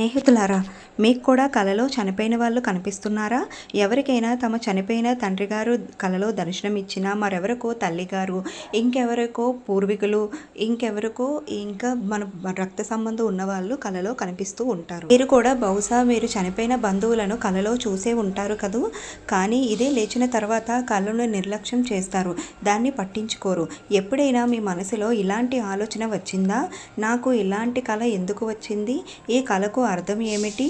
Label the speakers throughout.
Speaker 1: స్నేహితులారా మీకు కూడా కలలో చనిపోయిన వాళ్ళు కనిపిస్తున్నారా? ఎవరికైనా తమ చనిపోయిన తండ్రి గారు కలలో దర్శనం ఇచ్చినా మరెవరికో తల్లిగారు ఇంకెవరికో పూర్వీకులు ఇంకెవరికో ఇంకా మన రక్త సంబంధం ఉన్నవాళ్ళు కలలో కనిపిస్తూ ఉంటారు. మీరు కూడా బహుశా మీరు చనిపోయిన బంధువులను కలలో చూసే ఉంటారు కదూ? కానీ ఇదే లేచిన తర్వాత కళను నిర్లక్ష్యం చేస్తారు. దాన్ని పట్టించుకోరు. ఎప్పుడైనా మీ మనసులో ఇలాంటి ఆలోచన వచ్చిందా? నాకు ఇలాంటి కళ ఎందుకు వచ్చింది? ఈ కళకు అర్థం ఏమిటి?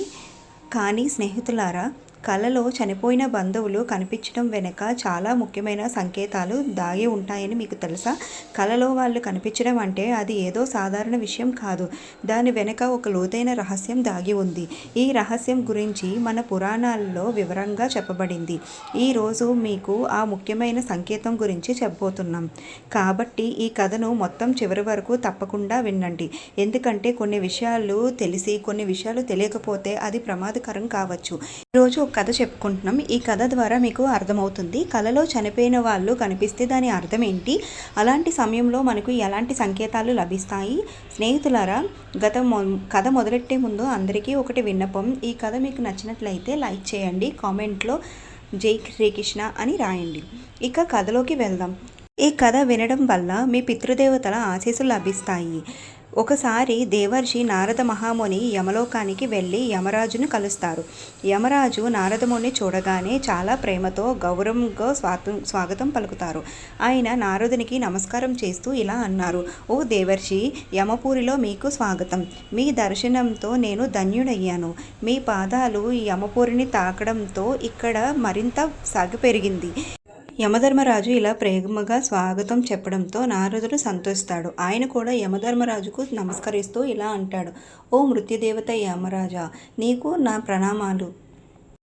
Speaker 1: కానీ స్నేహితులారా కళలో చనిపోయిన బంధువులు కనిపించడం వెనుక చాలా ముఖ్యమైన సంకేతాలు దాగి ఉంటాయని మీకు తెలుసా? కళలో వాళ్ళు కనిపించడం అంటే అది ఏదో సాధారణ విషయం కాదు. దాని వెనుక ఒక లోతైన రహస్యం దాగి ఉంది. ఈ రహస్యం గురించి మన పురాణాల్లో వివరంగా చెప్పబడింది. ఈరోజు మీకు ఆ ముఖ్యమైన సంకేతం గురించి చెప్పబోతున్నాం. కాబట్టి ఈ కథను మొత్తం చివరి వరకు తప్పకుండా వినండి. ఎందుకంటే కొన్ని విషయాలు తెలిసి కొన్ని విషయాలు తెలియకపోతే అది ప్రమాదకరం కావచ్చు. ఈరోజు కథ చెప్పుకుంటున్నాం. ఈ కథ ద్వారా మీకు అర్థమవుతుంది. కళలో చనిపోయిన వాళ్ళు కనిపిస్తే దాని అర్థం ఏంటి? అలాంటి సమయంలో మనకు ఎలాంటి సంకేతాలు లభిస్తాయి? స్నేహితులారా గత మొ కథ మొదలెట్టే ముందు అందరికీ ఒకటి విన్నపం. ఈ కథ మీకు నచ్చినట్లయితే లైక్ చేయండి. కామెంట్లో జై శ్రీకృష్ణ అని రాయండి. ఇక కథలోకి వెళ్దాం. ఈ కథ వినడం వల్ల మీ పితృదేవతల ఆశీస్సులు లభిస్తాయి. ఒకసారి దేవర్షి నారద మహాముని యమలోకానికి వెళ్ళి యమరాజును కలుస్తారు. యమరాజు నారదముని చూడగానే చాలా ప్రేమతో గౌరవంగా స్వాతం స్వాగతం పలుకుతారు. ఆయన నారదునికి నమస్కారం చేస్తూ ఇలా అన్నారు ఓ దేవర్షి యమపూరిలో మీకు స్వాగతం. మీ దర్శనంతో నేను ధన్యుడయ్యాను. మీ పాదాలు యమపూరిని తాకడంతో ఇక్కడ మరింత సాగి పెరిగింది యమధర్మరాజు ఇలా ప్రేమగా స్వాగతం చెప్పడంతో నారదుడు సంతోషిస్తాడు. ఆయన కూడా యమధర్మరాజుకు నమస్కరిస్తూ ఇలా అంటాడు. ఓ మృత్యుదేవత యమరాజా నీకు నా ప్రణామాలు.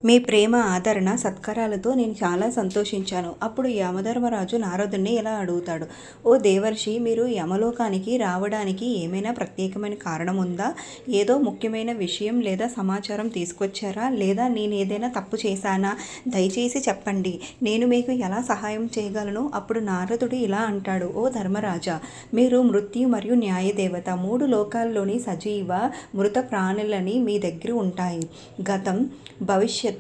Speaker 1: మీ ప్రేమ ఆదరణ సత్కారాలతో నేను చాలా సంతోషించాను. అప్పుడు యమధర్మరాజు నారదుణ్ణి ఇలా అడుగుతాడు ఓ దేవర్షి మీరు యమలోకానికి రావడానికి ఏమైనా ప్రత్యేకమైన కారణం ఉందా ఏదో ముఖ్యమైన విషయం లేదా సమాచారం తీసుకొచ్చారా? లేదా నేను ఏదైనా తప్పు చేశానా? దయచేసి చెప్పండి. నేను మీకు ఎలా సహాయం చేయగలను? అప్పుడు నారదుడు ఇలా అంటాడు ఓ ధర్మరాజా మీరు మృత్యు మరియు న్యాయదేవత మూడు లోకాల్లోని సజీవ మృత ప్రాణులని మీ దగ్గర ఉంటాయి. గతం భవిష్యత్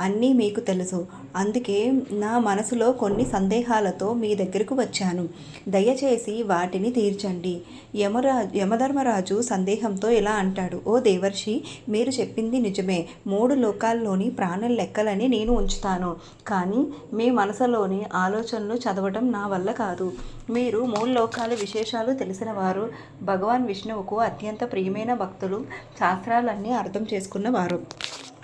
Speaker 1: అన్నీ మీకు తెలుసు. అందుకే నా మనసులో కొన్ని సందేహాలతో మీ దగ్గరకు వచ్చాను. దయచేసి వాటిని తీర్చండి. యమరాజు యమధర్మరాజు సందేహంతో ఇలా అంటాడు ఓ దేవర్షి మీరు చెప్పింది నిజమే. మూడు లోకాల్లోని ప్రాణుల లెక్కలని నేను ఉంచుతాను. కానీ మీ మనసులోని ఆలోచనలు చదవటం నా వల్ల కాదు. మీరు మూడు లోకాల విశేషాలు తెలిసిన వారు భగవాన్ విష్ణువుకు అత్యంత ప్రియమైన భక్తులు శాస్త్రాలన్నీ అర్థం చేసుకున్నవారు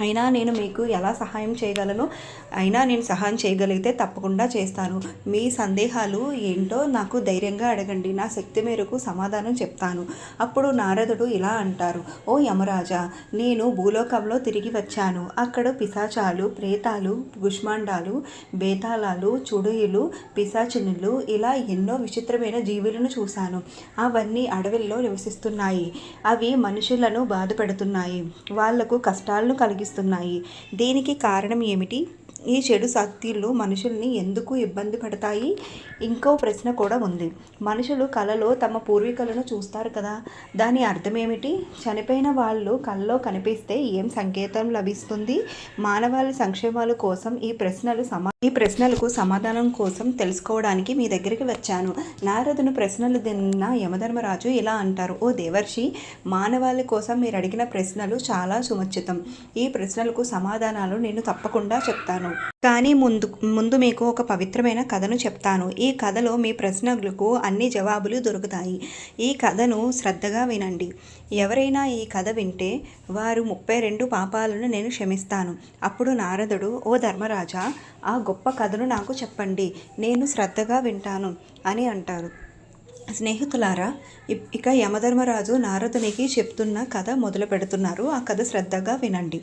Speaker 1: అయినా నేను మీకు ఎలా సహాయం చేయగలను? అయినా నేను సహాయం చేయగలిగితే తప్పకుండా చేస్తాను. మీ సందేహాలు ఏంటో నాకు ధైర్యంగా అడగండి. నా శక్తి మేరకు సమాధానం చెప్తాను. అప్పుడు నారదుడు ఇలా అంటారు. ఓ యమరాజా నేను భూలోకంలో తిరిగి వచ్చాను. అక్కడ పిశాచాలు ప్రేతాలు గుష్మాండాలు బేతాళాలు చుడుయులు పిశాచినులు ఇలా ఎన్నో విచిత్రమైన జీవులను చూశాను. అవన్నీ అడవుల్లో నివసిస్తున్నాయి. అవి మనుషులను బాధపెడుతున్నాయి. వాళ్ళకు కష్టాలను కలిగిస్తున్నాయి. దీనికి కారణం ఏమిటి? ఈ చెడు శక్తులు మనుషుల్ని ఎందుకు ఇబ్బంది పడతాయి? ఇంకో ప్రశ్న కూడా ఉంది. మనుషులు కళలో తమ పూర్వీకులను చూస్తారు కదా. దాని అర్థం ఏమిటి చనిపోయిన వాళ్ళు కళ్ళలో కనిపిస్తే ఏం సంకేతం లభిస్తుంది? మానవాళి సంక్షేమాల కోసం ఈ ప్రశ్నలు సమా ఈ ప్రశ్నలకు సమాధానం కోసం తెలుసుకోవడానికి మీ దగ్గరికి వచ్చాను. నారదును ప్రశ్నలు తిన్న యమధర్మరాజు ఇలా అంటారు. ఓ దేవర్షి మానవాళి కోసం మీరు అడిగిన ప్రశ్నలు చాలా సుమచ్చితం ఈ ప్రశ్నలకు సమాధానాలు నేను తప్పకుండా చెప్తాను. కానీ ముందు ముందు మీకు ఒక పవిత్రమైన కథను చెప్తాను. ఈ కథలో మీ ప్రశ్నలకు అన్ని జవాబులు దొరుకుతాయి. ఈ కథను శ్రద్ధగా వినండి. ఎవరైనా ఈ కథ వింటే వారు ముప్పై రెండు పాపాలను నేను క్షమిస్తాను. అప్పుడు నారదుడు ఓ ధర్మరాజా ఆ గొప్ప కథను నాకు చెప్పండి. నేను శ్రద్ధగా వింటాను అని అంటారు. స్నేహితులారా ఇక యమధర్మరాజు నారదునికి చెప్తున్న కథ మొదలు పెడుతున్నారు ఆ కథ శ్రద్ధగా వినండి.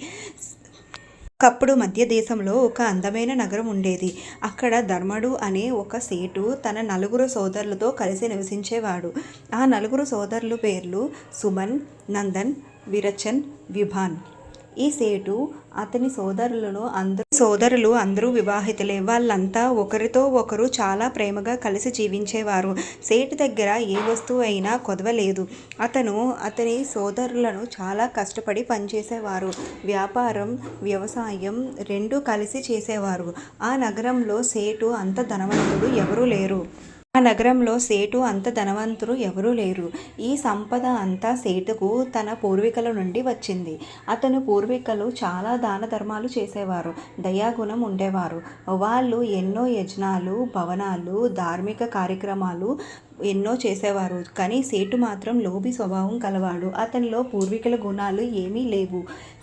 Speaker 1: ఒకప్పుడు మధ్య దేశంలో ఒక అందమైన నగరం ఉండేది. అక్కడ ధర్మడు అనే ఒక సేటు తన నలుగురు సోదరులతో కలిసి నివసించేవాడు. ఆ నలుగురు సోదరుల పేర్లు సుమన్ నందన్ విరచన్ విభాన్. ఈ సేటు అతని సోదరులను అందరూ సోదరులు అందరూ వివాహితులే. వాళ్ళంతా ఒకరితో ఒకరు చాలా ప్రేమగా కలిసి జీవించేవారు. సేటు దగ్గర ఏ వస్తువు అయినా కొదవలేదు. అతను అతని సోదరులను చాలా కష్టపడి పనిచేసేవారు. వ్యాపారం వ్యవసాయం రెండూ కలిసి చేసేవారు. ఆ నగరంలో సేటు అంత ధనవంతుడు ఎవరూ లేరు. ఆ నగరంలో సేటు అంత ధనవంతులు ఎవరూ లేరు. ఈ సంపద అంతా సేటుకు తన పూర్వీకుల నుండి వచ్చింది. అతను పూర్వీకులు చాలా దాన ధర్మాలు చేసేవారు దయాగుణం ఉండేవారు. వాళ్ళు ఎన్నో యజ్ఞాలు భవనాలు ధార్మిక కార్యక్రమాలు ఎన్నో చేసేవారు. కానీ సేటు మాత్రం లోభి స్వభావం కలవాడు. అతనిలో పూర్వీకుల గుణాలు ఏమీ లేవు.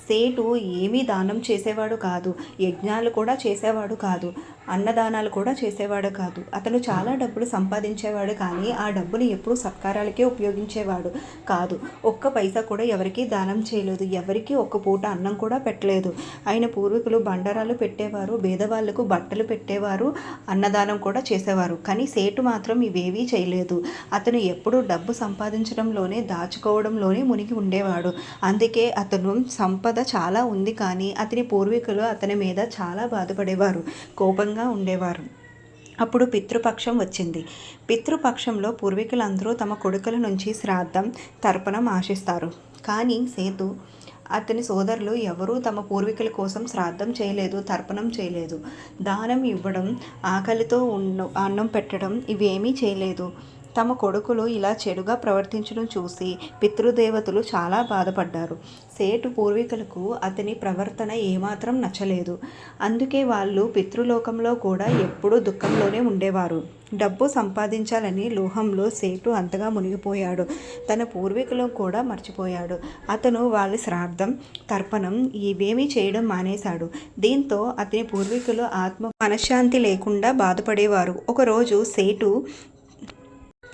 Speaker 1: సేటు ఏమీ దానం చేసేవాడు కాదు. యజ్ఞాలు కూడా చేసేవాడు కాదు. అన్నదానాలు కూడా చేసేవాడు కాదు. అతను చాలా డబ్బులు సంపాదించేవాడు కానీ ఆ డబ్బులు ఎప్పుడూ సత్కారాలకే ఉపయోగించేవాడు కాదు. ఒక్క పైసా కూడా ఎవరికీ దానం చేయలేదు. ఎవరికీ ఒక్క పూట అన్నం కూడా పెట్టలేదు. ఆయన పూర్వీకులు బండారాలు పెట్టేవారు పేదవాళ్ళకు బట్టలు పెట్టేవారు అన్నదానం కూడా చేసేవారు. కానీ సేటు మాత్రం ఇవేవీ చేయలేదు. అతను ఎప్పుడూ డబ్బు సంపాదించడంలోనే దాచుకోవడంలోనే మునిగి ఉండేవాడు. అందుకే అతను సంపద చాలా ఉంది కానీ అతని పూర్వీకులు అతని మీద చాలా బాధపడేవారు. కోపంగా ఉండేవారు. అప్పుడు పితృపక్షం వచ్చింది. పితృపక్షంలో పూర్వీకులందరూ తమ కొడుకుల నుంచి శ్రాద్ధం తర్పణం ఆశిస్తారు. కానీ సేతు అతని సోదరులు ఎవరూ తమ పూర్వీకుల కోసం శ్రాద్ధం చేయలేదు తర్పణం చేయలేదు. దానం ఇవ్వడం ఆకలితో ఉన్న అన్నం పెట్టడం ఇవేమీ చేయలేదు. తమ కొడుకులు ఇలా చెడుగా ప్రవర్తించడం చూసి పితృదేవతలు చాలా బాధపడ్డారు. సేటు పూర్వీకులకు అతని ప్రవర్తన ఏమాత్రం నచ్చలేదు. అందుకే వాళ్ళు పితృలోకంలో కూడా ఎప్పుడూ దుఃఖంలోనే ఉండేవారు. డబ్బు సంపాదించాలని లోహంలో సేటు అంతగా మునిగిపోయాడు. తన పూర్వీకులను కూడా మర్చిపోయాడు. అతను వాళ్ళ శ్రాద్ధం తర్పణం ఇవేమీ చేయడం మానేశాడు. దీంతో అతని పూర్వీకులు ఆత్మ మనశ్శాంతి లేకుండా బాధపడేవారు. ఒకరోజు సేటు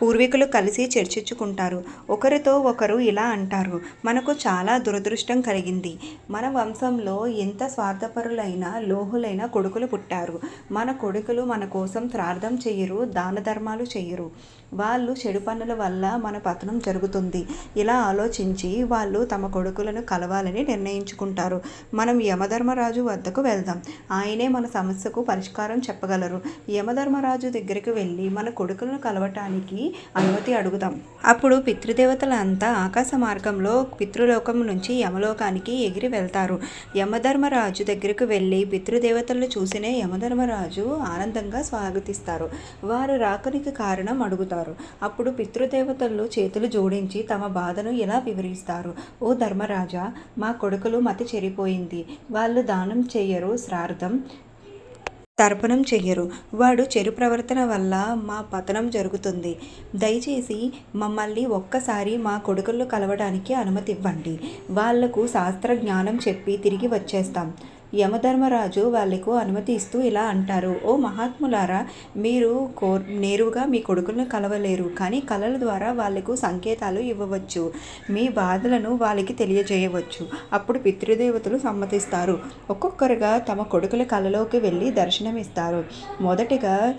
Speaker 1: పూర్వీకులు కలిసి చర్చించుకుంటారు. ఒకరితో ఒకరు ఇలా అంటారు మనకు చాలా దురదృష్టం కలిగింది. మన వంశంలో ఎంత స్వార్థపరులైన లోహులైన కొడుకులు పుట్టారు. మన కొడుకులు మన కోసం ప్రార్థన చెయ్యరు దాన ధర్మాలు చెయ్యరు వాళ్ళు చెడు పనుల వల్ల మన పతనం జరుగుతుంది. ఇలా ఆలోచించి వాళ్ళు తమ కొడుకులను కలవాలని నిర్ణయించుకుంటారు. మనం యమధర్మరాజు వద్దకు వెళ్దాం. ఆయనే మన సమస్యకు పరిష్కారం చెప్పగలరు. యమధర్మరాజు దగ్గరికి వెళ్ళి మన కొడుకులను కలవటానికి అనుమతి అడుగుదాం. అప్పుడు పితృదేవతలంతా ఆకాశ మార్గంలో పితృలోకం నుంచి యమలోకానికి ఎగిరి వెళ్తారు. యమధర్మరాజు దగ్గరకు వెళ్ళి పితృదేవతలను చూసినే యమధర్మరాజు ఆనందంగా స్వాగతిస్తారు. వారు రాకనికి కారణం అడుగుతారు. అప్పుడు పితృదేవతలు చేతులు జోడించి తమ బాధను ఎలా వివరిస్తారు? ఓ ధర్మరాజా మా కొడుకులు మతి చెరిపోయింది. వాళ్ళు దానం చేయరు శ్రార్థం తర్పణం చెయ్యరు. వాడు చెరు ప్రవర్తన వల్ల మా పతనం జరుగుతుంది. దయచేసి మమ్మల్ని ఒక్కసారి మా కొడుకులు కలవడానికి అనుమతి ఇవ్వండి వాళ్ళకు శాస్త్ర జ్ఞానం చెప్పి తిరిగి వచ్చేస్తాం. యమధర్మరాజు వాళ్ళకు అనుమతి ఇస్తూ ఇలా అంటారు. ఓ మహాత్ములారా మీరు కో నేరుగా మీ కొడుకులను కలవలేరు కానీ కళల ద్వారా వాళ్ళకు సంకేతాలు ఇవ్వవచ్చు. మీ బాధలను వాళ్ళకి తెలియజేయవచ్చు. అప్పుడు పితృదేవతలు సమ్మతిస్తారు. ఒక్కొక్కరుగా తమ కొడుకుల కళలోకి వెళ్ళి దర్శనమిస్తారు. మొదటిగా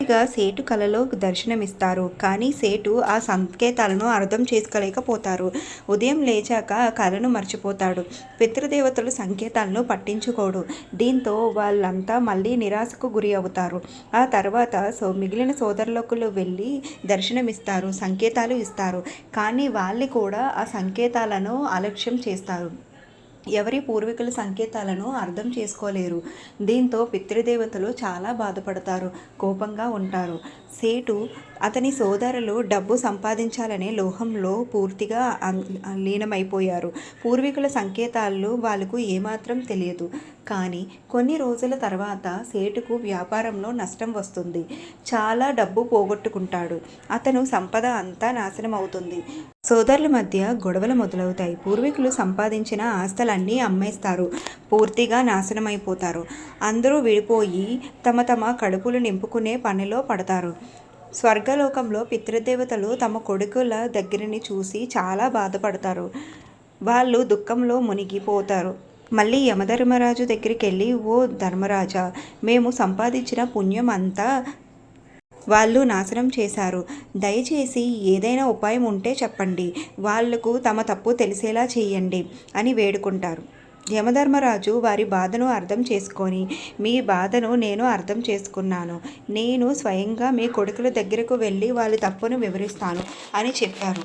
Speaker 1: ఇక సేటు కలలో దర్శనమిస్తారు. కానీ సేటు ఆ సంకేతాలను అర్థం చేసుకోలేకపోతారు. ఉదయం లేచాక కళను మర్చిపోతాడు. పితృదేవతలు సంకేతాలను పట్టించుకోడు. దీంతో వాళ్ళంతా మళ్ళీ నిరాశకు గురి అవుతారు. ఆ తర్వాత సో మిగిలిన సోదరులకు వెళ్ళి దర్శనమిస్తారు సంకేతాలు ఇస్తారు. కానీ వాళ్ళు కూడా ఆ సంకేతాలను అలక్ష్యం చేస్తారు. ఎవరి పూర్వీకుల సంకేతాలను అర్థం చేసుకోలేరు. దీంతో పితృదేవతలు చాలా బాధపడతారు కోపంగా ఉంటారు. సేటు అతని సోదరులు డబ్బు సంపాదించాలనే లోహంలో పూర్తిగా లీనమైపోయారు. పూర్వీకుల సంకేతాలు వాళ్ళకు ఏమాత్రం తెలియదు. కానీ కొన్ని రోజుల తర్వాత సేటుకు వ్యాపారంలో నష్టం వస్తుంది. చాలా డబ్బు పోగొట్టుకుంటాడు. అతను సంపద అంతా నాశనం అవుతుంది సోదరుల మధ్య గొడవలు మొదలవుతాయి. పూర్వీకులు సంపాదించిన ఆస్తులన్నీ అమ్మేస్తారు. పూర్తిగా నాశనమైపోతారు. అందరూ విడిపోయి తమ తమ కడుపులు నింపుకునే పనిలో పడతారు. స్వర్గలోకంలో పితృదేవతలు తమ కొడుకుల దగ్గరని చూసి చాలా బాధపడతారు. వాళ్ళు దుఃఖంలో మునిగిపోతారు. మళ్ళీ యమధర్మరాజు దగ్గరికి వెళ్ళి ఓ ధర్మరాజా మేము సంపాదించిన పుణ్యం అంతా వాళ్ళు నాశనం చేశారు. దయచేసి ఏదైనా ఉపాయం ఉంటే చెప్పండి. వాళ్ళకు తమ తప్పు తెలిసేలా చేయండి అని వేడుకుంటారు. యమధర్మరాజు వారి బాధను అర్థం చేసుకొని మీ బాధను నేను అర్థం చేసుకున్నాను. నేను స్వయంగా మీ కొడుకుల దగ్గరకు వెళ్ళి వాళ్ళ తప్పును వివరిస్తాను అని చెప్పారు.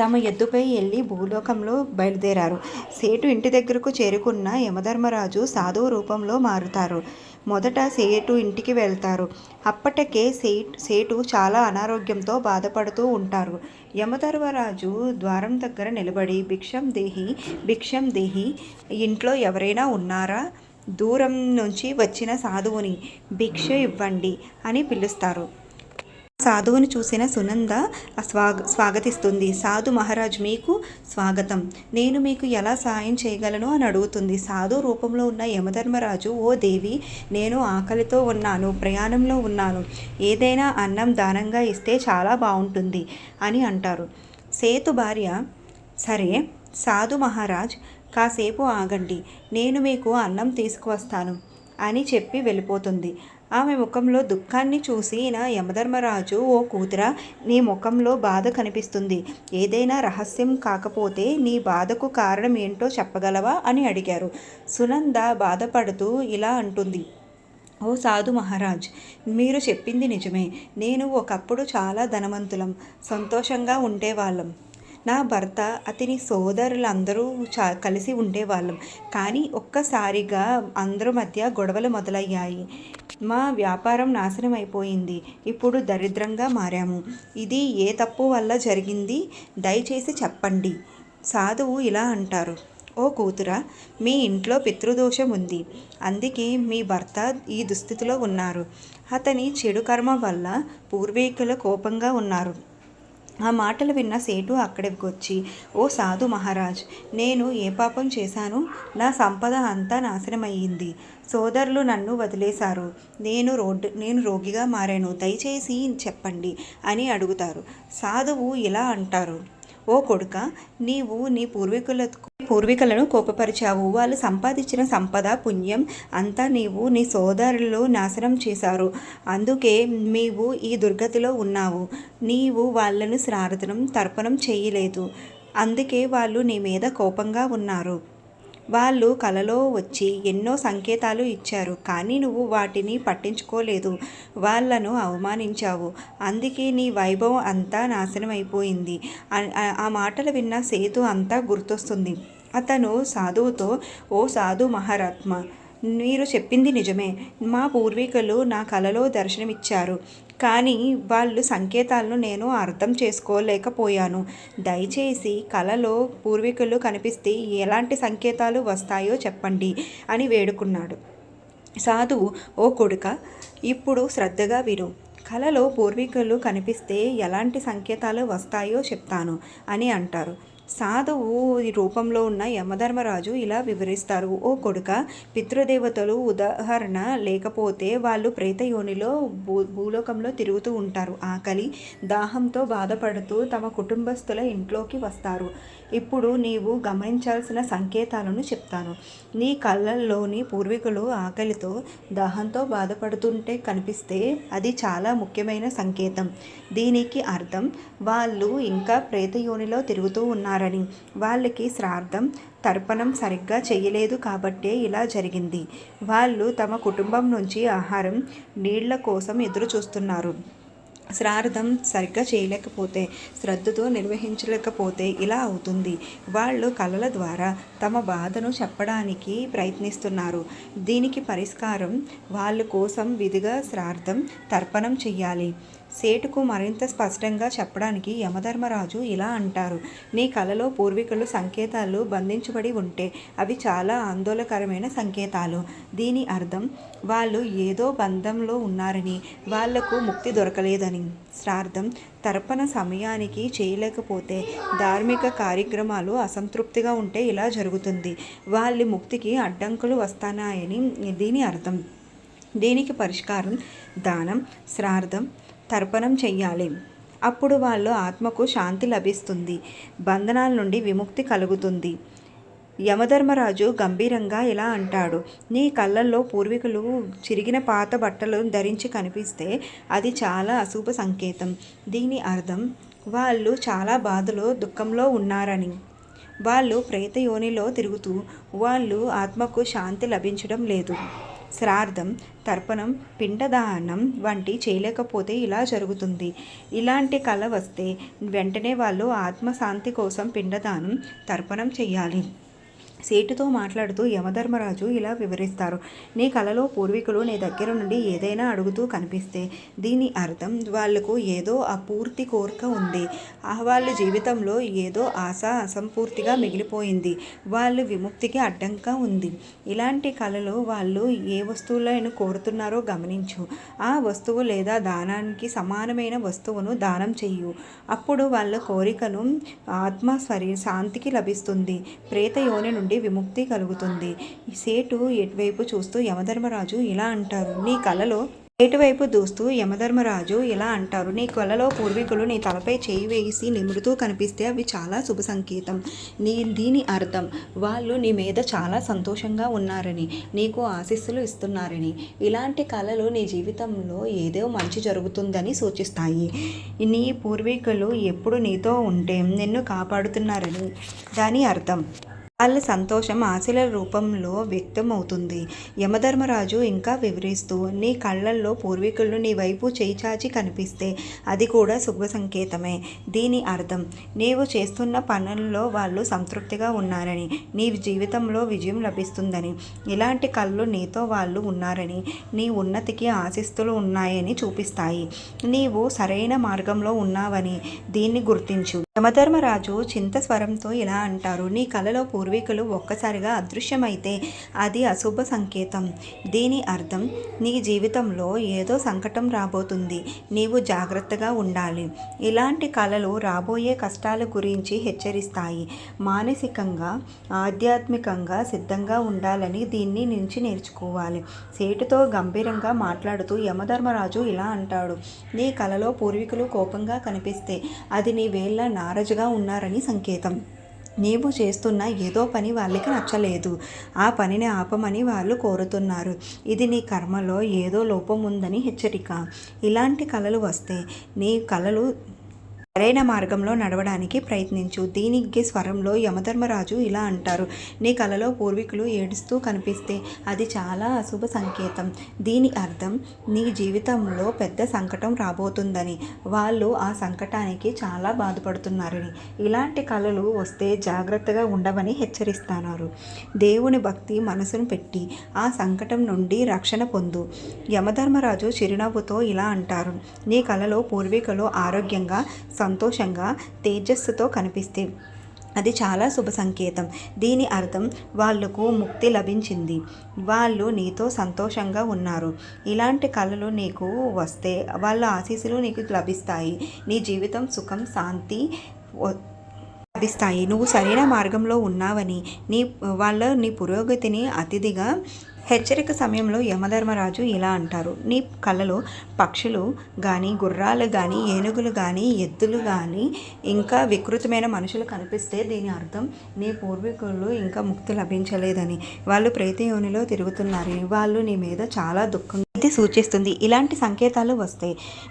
Speaker 1: తమ ఎద్దుపై వెళ్ళి భూలోకంలో బయలుదేరారు. సేటు ఇంటి దగ్గరకు చేరుకున్న యమధర్మరాజు సాధువు రూపంలో మారుతారు. మొదట సేటు ఇంటికి వెళ్తారు. అప్పటికే సే సేటు చాలా అనారోగ్యంతో బాధపడుతూ ఉంటారు. యమధర్మరాజు ద్వారం దగ్గర నిలబడి భిక్షం దేహి భిక్షం దేహి ఇంట్లో ఎవరైనా ఉన్నారా? దూరం నుంచి వచ్చిన సాధువుని భిక్ష ఇవ్వండి అని పిలుస్తారు. సాధువుని చూసిన సునంద స్వాగ స్వాగతిస్తుంది. సాధు మహారాజ్ మీకు స్వాగతం. నేను మీకు ఎలా సాయం చేయగలను? అని అడుగుతుంది. సాధు రూపంలో ఉన్న యమధర్మరాజు ఓ దేవి నేను ఆకలితో ఉన్నాను ప్రయాణంలో ఉన్నాను. ఏదైనా అన్నం దానంగా ఇస్తే చాలా బాగుంటుంది అని అంటారు. సేతు భార్య సరే సాధు మహారాజ్ కాసేపు ఆగండి. నేను మీకు అన్నం తీసుకువస్తాను అని చెప్పి వెళ్ళిపోతుంది. ఆమె ముఖంలో దుఃఖాన్ని చూసి నా యమధర్మరాజు ఓ కూతుర నీ ముఖంలో బాధ కనిపిస్తుంది. ఏదైనా రహస్యం కాకపోతే నీ బాధకు కారణం ఏంటో చెప్పగలవా? అని అడిగారు. సునంద బాధపడుతూ ఇలా అంటుంది. ఓ సాధు మహారాజ్ మీరు చెప్పింది నిజమే. నేను ఒకప్పుడు చాలా ధనవంతులం సంతోషంగా ఉండేవాళ్ళం నా భర్త అతని సోదరులందరూ చా కలిసి ఉండేవాళ్ళం. కానీ ఒక్కసారిగా అందరి మధ్య గొడవలు మొదలయ్యాయి. మా వ్యాపారం నాశనం అయిపోయింది. ఇప్పుడు దరిద్రంగా మారాము. ఇది ఏ తప్పు వల్ల జరిగింది? దయచేసి చెప్పండి. సాధువు ఇలా అంటారు. ఓ కూతురా మీ ఇంట్లో పితృదోషం ఉంది. అందుకే మీ భర్త ఈ దుస్థితిలో ఉన్నారు. అతని చెడు కర్మ వల్ల పూర్వీకులు కోపంగా ఉన్నారు. ఆ మాటలు విన్న సేటు అక్కడికి వచ్చి ఓ సాధు మహారాజ్ నేను ఏ పాపం చేశాను? నా సంపద అంతా నాశనమయ్యింది. సోదరులు నన్ను వదిలేశారు. నేను రోడ్డు నేను రోగిగా మారాను. దయచేసి చెప్పండి అని అడుగుతారు. సాధువు ఇలా అంటారు. ఓ కొడుక నీవు నీ పూర్వీకులకు పూర్వీకులను కోపపరిచావు. వాళ్ళు సంపాదించిన సంపద పుణ్యం అంతా నీవు నీ సోదరులు నాశనం చేశారు. అందుకే నీవు ఈ దుర్గతిలో ఉన్నావు. నీవు వాళ్ళను శ్రార్థనం తర్పణం చేయలేదు. అందుకే వాళ్ళు నీ మీద కోపంగా ఉన్నారు. వాళ్ళు కలలో వచ్చి ఎన్నో సంకేతాలు ఇచ్చారు కానీ నువ్వు వాటిని పట్టించుకోలేదు. వాళ్ళను అవమానించావు. అందుకే నీ వైభవం అంతా నాశనం అయిపోయింది ఆ మాటలు విన్న సేతు అంతా గుర్తొస్తుంది. అతను సాధువుతో ఓ సాధు మహారాత్మ మీరు చెప్పింది నిజమే. మా పూర్వీకులు నా కలలో దర్శనమిచ్చారు. కానీ వాళ్ళు సంకేతాలను నేను అర్థం చేసుకోలేకపోయాను. దయచేసి కలలో పూర్వీకులు కనిపిస్తే ఎలాంటి సంకేతాలు వస్తాయో చెప్పండి అని వేడుకున్నాడు. సాధువు ఓ కొడుక ఇప్పుడు శ్రద్ధగా విను. కలలో పూర్వీకులు కనిపిస్తే ఎలాంటి సంకేతాలు వస్తాయో చెప్తాను అని అంటారు. సాధువు రూపంలో ఉన్న యమధర్మరాజు ఇలా వివరిస్తారు. ఓ కొడుక పితృదేవతలు ఉదాహరణ లేకపోతే వాళ్ళు ప్రేతయోనిలో భూ భూలోకంలో తిరుగుతూ ఉంటారు. ఆకలి దాహంతో బాధపడుతూ తమ కుటుంబస్తుల ఇంట్లోకి వస్తారు. ఇప్పుడు నీవు గమనించాల్సిన సంకేతాలను చెప్తాను. నీ కళ్ళల్లోని పూర్వీకులు ఆకలితో దాహంతో బాధపడుతుంటే కనిపిస్తే అది చాలా ముఖ్యమైన సంకేతం. దీనికి అర్థం వాళ్ళు ఇంకా ప్రేతయోనిలో తిరుగుతూ ఉన్నారు ఉన్నారని వాళ్ళకి శ్రాద్ధం తర్పణం సరిగ్గా చేయలేదు కాబట్టే ఇలా జరిగింది. వాళ్ళు తమ కుటుంబం నుంచి ఆహారం నీళ్ళ కోసం ఎదురు చూస్తున్నారు శ్రార్థం సరిగ్గా చేయలేకపోతే శ్రద్ధతో నిర్వహించలేకపోతే ఇలా అవుతుంది. వాళ్ళు కళల ద్వారా తమ బాధను చెప్పడానికి ప్రయత్నిస్తున్నారు. దీనికి పరిష్కారం వాళ్ళ కోసం విధిగా శ్రార్థం తర్పణం చెయ్యాలి. సేటుకు మరింత స్పష్టంగా చెప్పడానికి యమధర్మరాజు ఇలా అంటారు నీ కలలో పూర్వీకులు సంకేతాలు బంధించబడి ఉంటే అవి చాలా ఆందోళనకరమైన సంకేతాలు. దీని అర్థం వాళ్ళు ఏదో బంధంలో ఉన్నారని వాళ్ళకు ముక్తి దొరకలేదని. శ్రార్థం తర్పణ సమయానికి చేయలేకపోతే ధార్మిక కార్యక్రమాలు అసంతృప్తిగా ఉంటే ఇలా జరుగుతుంది. వాళ్ళ ముక్తికి అడ్డంకులు వస్తానాయని దీని అర్థం. దీనికి పరిష్కారం దానం శ్రార్థం తర్పణం చెయ్యాలి. అప్పుడు వాళ్ళు ఆత్మకు శాంతి లభిస్తుంది. బంధనాల నుండి విముక్తి కలుగుతుంది. యమధర్మరాజు గంభీరంగా ఇలా అంటాడు. నీ కళ్ళల్లో పూర్వీకులు చిరిగిన పాత బట్టలు ధరించి కనిపిస్తే అది చాలా అశుభ సంకేతం. దీని అర్థం వాళ్ళు చాలా బాధలో దుఃఖంలో ఉన్నారని. వాళ్ళు ప్రేత యోనిలో తిరుగుతూ వాళ్ళు ఆత్మకు శాంతి లభించడం లేదు. శ్రాద్ధం తర్పణం పిండదానం వంటి చేయలేకపోతే ఇలా జరుగుతుంది. ఇలాంటి కళ వస్తే వెంటనే వాళ్ళు ఆత్మశాంతి కోసం పిండదానం తర్పణం చేయాలి. సేటుతో మాట్లాడుతూ యమధర్మరాజు ఇలా వివరిస్తారు. నీ కలలో పూర్వీకులు నీ దగ్గర నుండి ఏదైనా అడుగుతూ కనిపిస్తే దీని అర్థం వాళ్ళకు ఏదో అపూర్తి కోరిక ఉంది. ఆ వాళ్ళ జీవితంలో ఏదో ఆశ అసంపూర్తిగా మిగిలిపోయింది. వాళ్ళు విముక్తికి అడ్డంగా ఉంది. ఇలాంటి కళలు వాళ్ళు ఏ వస్తువులను కోరుతున్నారో గమనించు. ఆ వస్తువు లేదా దానానికి సమానమైన వస్తువును దానం చెయ్యు. అప్పుడు వాళ్ళ కోరికను ఆత్మ స్వరి శాంతికి లభిస్తుంది. ప్రేత యోని నుండి విముక్తి కలుగుతుంది. సేటు ఎటువైపు చూస్తూ యమధర్మరాజు ఇలా అంటారు. నీ కలలో ఎటువైపు దూస్తూ యమధర్మరాజు ఇలా అంటారు. నీ కలలో పూర్వీకులు నీ తలపై చేయి వేసి నిమురుతూ కనిపిస్తే అవి చాలా శుభ సంకేతం. నీ దీని అర్థం వాళ్ళు నీ మీద చాలా సంతోషంగా ఉన్నారని నీకు ఆశీస్సులు ఇస్తున్నారని. ఇలాంటి కళలు నీ జీవితంలో ఏదో మంచి జరుగుతుందని సూచిస్తాయి. నీ పూర్వీకులు ఎప్పుడు నీతో ఉంటే నిన్ను కాపాడుతున్నారని దాని అర్థం. వాళ్ళ సంతోషం ఆశల రూపంలో వ్యక్తమవుతుంది. యమధర్మరాజు ఇంకా వివరిస్తూ నీ కళ్ళల్లో పూర్వీకులు నీ వైపు చేయిచాచి కనిపిస్తే అది కూడా శుభ సంకేతమే. దీని అర్థం నీవు చేస్తున్న పనుల్లో వాళ్ళు సంతృప్తిగా ఉన్నారని నీ జీవితంలో విజయం లభిస్తుందని ఇలాంటి కళ్ళు నీతో వాళ్ళు ఉన్నారని నీ ఉన్నతికి ఆశిస్తులు ఉన్నాయని చూపిస్తాయి. నీవు సరైన మార్గంలో ఉన్నావని దీన్ని గుర్తించు. యమధర్మరాజు చింత స్వరంతో ఇలా అంటారు నీ కలలో పూర్వీకులు ఒక్కసారిగా అదృశ్యమైతే అది అశుభ సంకేతం. దీని అర్థం నీ జీవితంలో ఏదో సంకటం రాబోతుంది. నీవు జాగ్రత్తగా ఉండాలి. ఇలాంటి కళలు రాబోయే కష్టాల గురించి హెచ్చరిస్తాయి. మానసికంగా ఆధ్యాత్మికంగా సిద్ధంగా ఉండాలని దీన్ని నుంచి నేర్చుకోవాలి. సేటుతో గంభీరంగా మాట్లాడుతూ యమధర్మరాజు ఇలా అంటాడు నీ కలలో పూర్వీకులు కోపంగా కనిపిస్తే అది నీ వేళ్ళ నారాజుగా ఉన్నారని సంకేతం. నీవు చేస్తున్న ఏదో పని వాళ్ళకి నచ్చలేదు. ఆ పనిని ఆపమని వాళ్ళు కోరుతున్నారు. ఇది నీ కర్మలో ఏదో లోపం ఉందని హెచ్చరిక. ఇలాంటి కళలు వస్తే నీ కళలు సరైన మార్గంలో నడవడానికి ప్రయత్నించు. దీనికి స్వరంలో యమధర్మరాజు ఇలా అంటారు. నీ కలలో పూర్వీకులు ఏడుస్తూ కనిపిస్తే అది చాలా అశుభ సంకేతం. దీని అర్థం నీ జీవితంలో పెద్ద సంకటం రాబోతుందని. వాళ్ళు ఆ సంకటానికి చాలా బాధపడుతున్నారని ఇలాంటి కళలు వస్తే జాగ్రత్తగా ఉండవని హెచ్చరిస్తున్నారు దేవుని భక్తి మనసును పెట్టి ఆ సంకటం నుండి రక్షణ పొందు. యమధర్మరాజు చిరునవ్వుతో ఇలా అంటారు. నీ కలలో పూర్వీకులు ఆరోగ్యంగా సంతోషంగా తేజస్సుతో కనిపిస్తే అది చాలా శుభ సంకేతం. దీని అర్థం వాళ్ళకు ముక్తి లభించింది. వాళ్ళు నీతో సంతోషంగా ఉన్నారు. ఇలాంటి కళలు నీకు వస్తే వాళ్ళ ఆశీస్సులు నీకు లభిస్తాయి. నీ జీవితం సుఖం శాంతి లభిస్తాయి. నువ్వు సరైన మార్గంలో ఉన్నావని నీ వాళ్ళ నీ పురోగతిని అతిథిగా హెచ్చరిక సమయంలో యమధర్మరాజు ఇలా అంటారు. నీ కళలో పక్షులు కానీ గుర్రాలు కానీ ఏనుగులు కానీ ఎద్దులు కానీ ఇంకా వికృతమైన మనుషులు కనిపిస్తే దీని అర్థం నీ పూర్వీకులు ఇంకా ముక్తి లభించలేదని. వాళ్ళు ప్రేతయోనిలో తిరుగుతున్నారు. వాళ్ళు నీ మీద చాలా దుఃఖం ఇది సూచిస్తుంది. ఇలాంటి సంకేతాలు వస్తే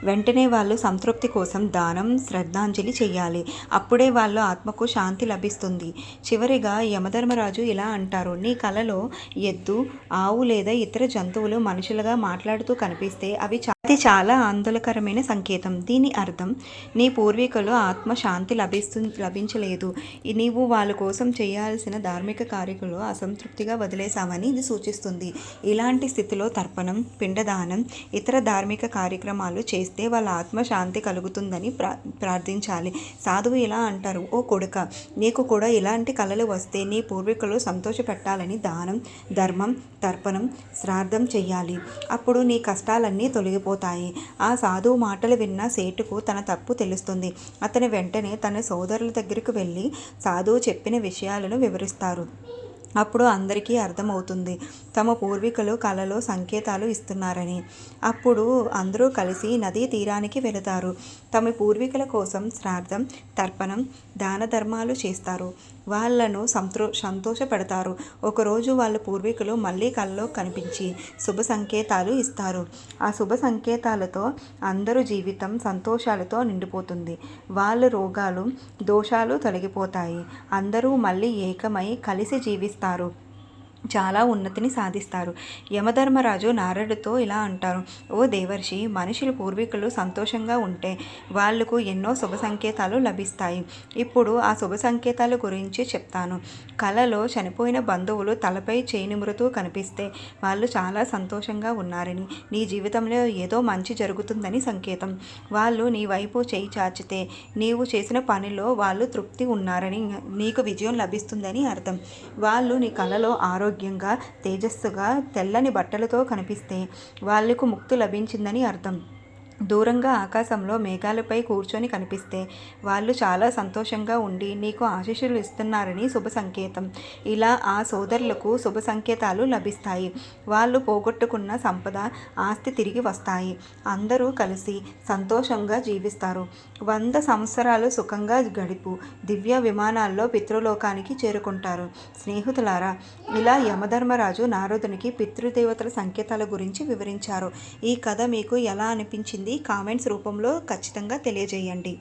Speaker 1: వెంటనే వాళ్ళు సంతృప్తి కోసం దానం శ్రద్ధాంజలి చేయాలి అప్పుడే వాళ్ళ ఆత్మకు శాంతి లభిస్తుంది. చివరిగా యమధర్మరాజు ఇలా అంటారు నీ కలలో ఎద్దు ఆవు లేదా ఇతర జంతువులు మనుషులుగా మాట్లాడుతూ కనిపిస్తే అవి చాలా అది చాలా ఆందోళనకరమైన సంకేతం. దీని అర్థం నీ పూర్వీకులు ఆత్మశాంతి లభిస్తు లభించలేదు. నీవు వాళ్ళ కోసం చేయాల్సిన ధార్మిక కార్యకులు అసంతృప్తిగా వదిలేశామని ఇది సూచిస్తుంది. ఇలాంటి స్థితిలో తర్పణం పిండదానం ఇతర ధార్మిక కార్యక్రమాలు చేస్తే వాళ్ళ ఆత్మశాంతి కలుగుతుందని ప్రా ప్రార్థించాలి. సాధువు ఇలా అంటారు ఓ కొడుక నీకు కూడా ఇలాంటి కళలు వస్తే నీ పూర్వీకులు సంతోషపెట్టాలని దానం ధర్మం తర్పణం శ్రాద్ధం చెయ్యాలి. అప్పుడు నీ కష్టాలన్నీ తొలగిపో పడిపోతాయి ఆ సాధువు మాటలు విన్న సేటుకు తన తప్పు తెలుస్తుంది. అతను వెంటనే తన సోదరుల దగ్గరకు వెళ్ళి సాధువు చెప్పిన విషయాలను వివరిస్తారు. అప్పుడు అందరికీ అర్థమవుతుంది. తమ పూర్వీకులు కళలో సంకేతాలు ఇస్తున్నారని. అప్పుడు అందరూ కలిసి నదీ తీరానికి వెళతారు. తమ పూర్వీకుల కోసం శ్రాద్ధం తర్పణం దాన ధర్మాలు చేస్తారు. వాళ్ళను సంతో సంతోషపెడతారు. ఒకరోజు వాళ్ళ పూర్వీకులు మళ్ళీ కళ్ళలో కనిపించి శుభ సంకేతాలు ఇస్తారు. ఆ శుభ సంకేతాలతో అందరూ జీవితం సంతోషాలతో నిండిపోతుంది. వాళ్ళ రోగాలు దోషాలు తొలగిపోతాయి. అందరూ మళ్ళీ ఏకమై కలిసి జీవిస్తారు. చాలా ఉన్నతిని సాధిస్తారు. యమధర్మరాజు నారదుతో ఇలా అంటారు. ఓ దేవర్షి మనుషులు పూర్వీకులు సంతోషంగా ఉంటే వాళ్ళకు ఎన్నో శుభ సంకేతాలు లభిస్తాయి. ఇప్పుడు ఆ శుభ సంకేతాల గురించి చెప్తాను. కలలో చనిపోయిన బంధువులు తలపై చేయినిమురుతూ కనిపిస్తే వాళ్ళు చాలా సంతోషంగా ఉన్నారని నీ జీవితంలో ఏదో మంచి జరుగుతుందని సంకేతం. వాళ్ళు నీ వైపు చేయి చాచితే నీవు చేసిన పనిలో వాళ్ళు తృప్తి ఉన్నారని నీకు విజయం లభిస్తుందని అర్థం. వాళ్ళు నీ కలలో ఆరోగ్యంగా తేజస్సుగా తెల్లని బట్టలతో కనిపిస్తే వాళ్ళకు ముక్తి లభించిందని అర్థం. దూరంగా ఆకాశంలో మేఘాలపై కూర్చొని కనిపిస్తే వాళ్ళు చాలా సంతోషంగా ఉండి నీకు ఆశీస్సులు ఇస్తున్నారని శుభ సంకేతం. ఇలా ఆ సోదరులకు శుభ సంకేతాలు లభిస్తాయి. వాళ్ళు పోగొట్టుకున్న సంపద ఆస్తి తిరిగి వస్తాయి. అందరూ కలిసి సంతోషంగా జీవిస్తారు. వంద సంవత్సరాలు సుఖంగా గడిపు. దివ్య విమానాల్లో పితృలోకానికి చేరుకుంటారు. స్నేహితులారా ఇలా యమధర్మరాజు నారదునికి పితృదేవతల సంకేతాల గురించి వివరించారు. ఈ కథ మీకు ఎలా అనిపించింది? కామెంట్స్ రూపంలో ఖచ్చితంగా తెలియజేయండి.